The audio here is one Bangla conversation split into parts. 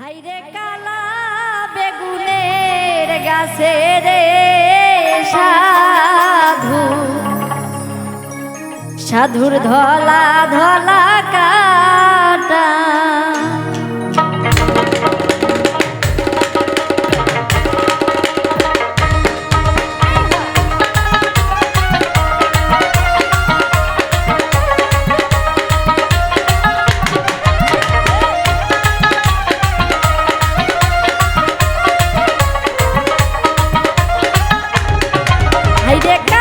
হাইরে কালা বেগুনের গাছে রে সাধু। সাধুর ধলা ধলা হাইরে কালা বেগুনের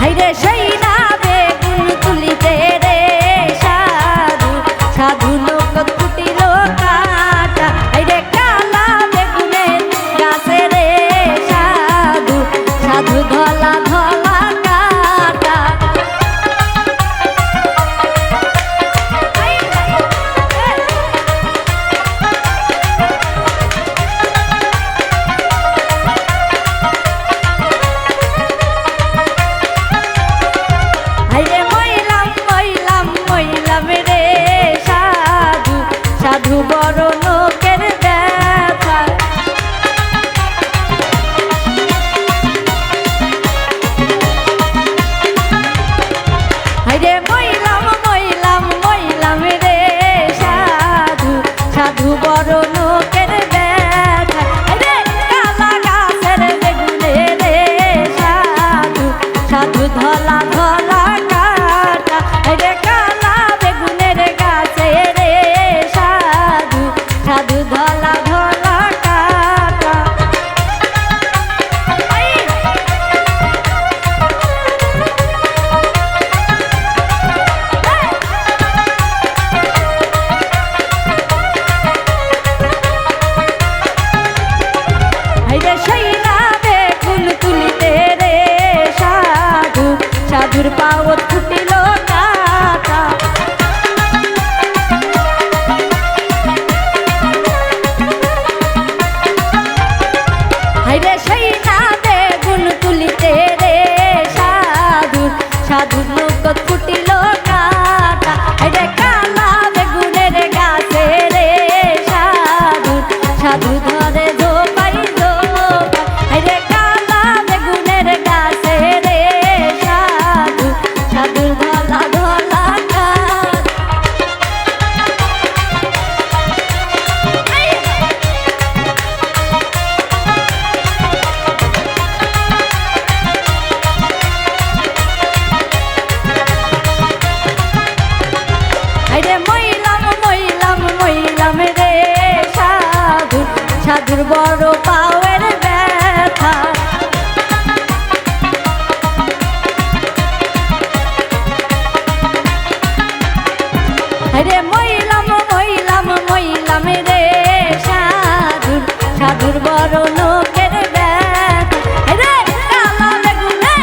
Hey, Şah ধলা ধলা কাটা রে কালা বেগুনের গাছে রে সাধু সাধু ধলা ধলা দাদুর বড় পাওয়ের ব্যথা। রে মহিলাম মহিলাম মহিলাম রে সাধুর সাধুর বড় লোকের ব্যথা। রে কালা বেগুনে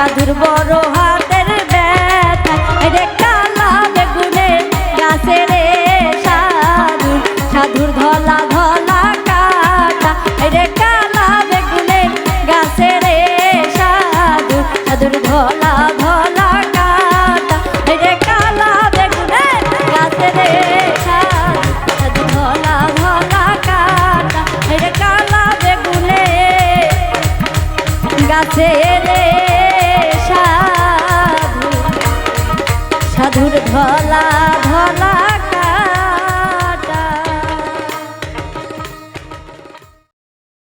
সাধুর বড় সাধু সাধুর ধলা ধলা